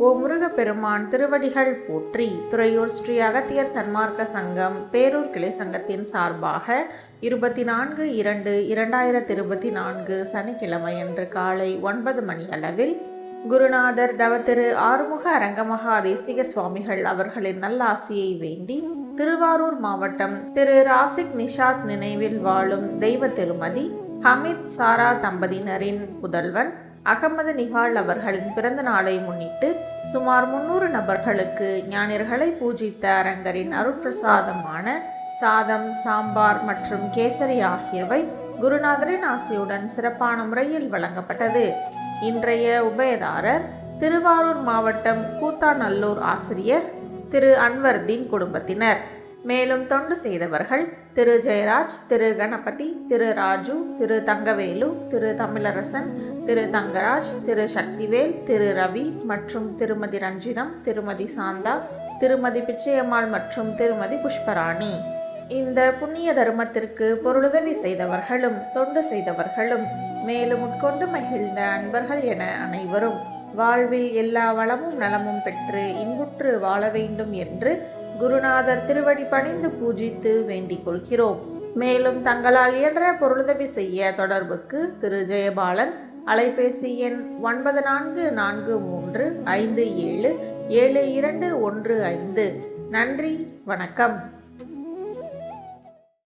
ஓ முருகப்பெருமான் திருவடிகள் போற்றி துறையூர் ஸ்ரீ அகத்தியர் சன்மார்க்க சங்கம் பேரூர் கிளை சங்கத்தின் சார்பாக இருபத்தி நான்கு இரண்டு இரண்டாயிரத்தி இருபத்தி நான்கு சனிக்கிழமை அன்று காலை ஒன்பது மணி அளவில் குருநாதர் தவத்திரு ஆறுமுக அரங்கமகா தேசிக சுவாமிகள் அவர்களின் நல்லாசியை வேண்டி திருவாரூர் மாவட்டம் திரு ராசிக் நிஷாத் நினைவில் வாழும் தெய்வ திருமதி ஹமித் சாரா தம்பதியினரின் புதல்வன் அகமது நிகால் அவர்களின் பிறந்த நாளை முன்னிட்டு சுமார் முன்னூறு நபர்களுக்கு ஞானியர்களை பூஜித்த அரங்கரின் அருட்பிரசாதமான சாதம் சாம்பார் மற்றும் கேசரி ஆகியவை குருநாதரின் ஆசையுடன் சிறப்பான முறையில் வழங்கப்பட்டது. இன்றைய உபயதாரர் திருவாரூர் மாவட்டம் கூத்தாநல்லூர் ஆசிரியர் திரு அன்வர்தீன் குடும்பத்தினர். மேலும் தொண்டு செய்தவர்கள் திரு ஜெயராஜ் திரு கணபதி திரு ராஜு திரு தங்கவேலு திரு தமிழரசன் திரு தங்கராஜ் திரு சக்திவேல் திரு ரவி மற்றும் திருமதி ரஞ்சினம் திருமதி சாந்தா திருமதி பிச்சையம்மாள் மற்றும் திருமதி புஷ்பராணி. இந்த புண்ணிய தர்மத்திற்கு பொருளுதவி செய்தவர்களும் தொண்டு செய்தவர்களும் மேலும் உட்கொண்டு மகிழ்ந்த அன்பர்கள் என அனைவரும் வாழ்வில் எல்லா வளமும் நலமும் பெற்று இன்புற்று வாழ வேண்டும் என்று குருநாதர் திருவடி பணிந்து பூஜித்து வேண்டிக் கொள்கிறோம். மேலும் தங்களால் இயன்ற பொருளுதவி செய்ய தொடர்புக்கு திரு ஜெயபாலன் அலைபேசி எண் ஒன்பது நான்கு நான்கு மூன்று ஐந்து ஏழு ஏழு இரண்டு ஒன்று ஐந்து. நன்றி வணக்கம்.